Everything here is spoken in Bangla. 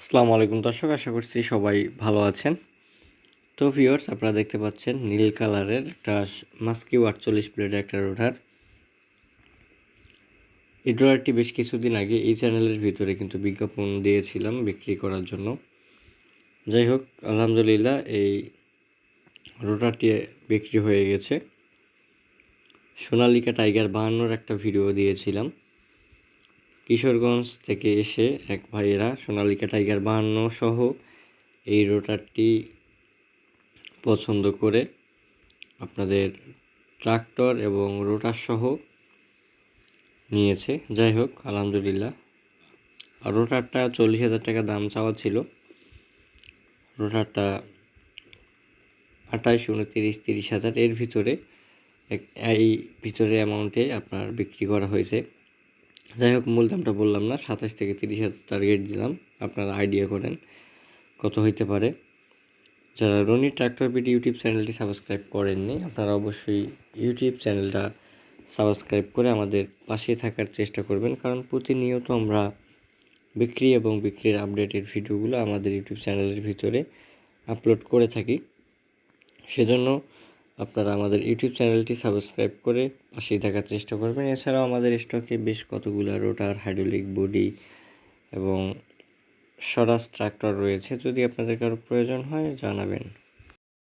আসসালামু আলাইকুম দর্শক, আশা করছি সবাই ভালো আছেন। তো ভিউয়ার্স আপনারা দেখতে পাচ্ছেন নীল কালারের একটা মাস্কিউ আটচল্লিশ প্লেটের একটা রোডার। এই ড্রয়ারটি বেশ কিছুদিন আগে এই চ্যানেলের ভিতরে কিন্তু বিজ্ঞাপন দিয়েছিলাম বিক্রি করার জন্য। যাই হোক, আলহামদুলিল্লাহ এই রোটারটি বিক্রি হয়ে গেছে। সোনালিকা টাইগার বাহান্নর একটা ভিডিও দিয়েছিলাম। কিশোরগঞ্জ থেকে এসে এক ভাইয়েরা সোনালিকা টাইগার বাহান্ন সহ এই রোটারটি পছন্দ করে আপনাদের ট্রাক্টর এবং রোটার সহ নিয়েছে। যাই হোক, আলহামদুলিল্লাহ। রোটারটা চল্লিশ হাজার টাকা দাম চাওয়া ছিল। রোটারটা আঠাশ উনতিরিশ, তিরিশ হাজার এর ভিতরে এই ভিতরে অ্যামাউন্টে আপনার বিক্রি করা হয়েছে। যাই হোক, মূল দামটা বললাম না, সাতাশ থেকে তিরিশ হাজার টার্গেট দিলাম। আপনারা আইডিয়া করেন কত হইতে পারে। যারা রনি ট্রাক্টর বিটি ইউটিউব চ্যানেলটি সাবস্ক্রাইব করেননি, আপনারা অবশ্যই ইউটিউব চ্যানেলটা সাবস্ক্রাইব করে আমাদের পাশে থাকার চেষ্টা করবেন। কারণ প্রতিনিয়ত আমরা বিক্রি এবং বিক্রির আপডেটের ভিডিওগুলো আমাদের ইউটিউব চ্যানেলের ভিতরে আপলোড করে থাকি। সেজন্য আপনারা আমাদের ইউটিউব চ্যানেলটি সাবস্ক্রাইব করে পাশেই থাকার চেষ্টা করবেন। এছাড়াও আমাদের স্টকে বেশ কতগুলো রোটার, হাইড্রোলিক বডি এবং স্বরাজ ট্রাক্টর রয়েছে। যদি আপনাদের কারও প্রয়োজন হয়, জানাবেন।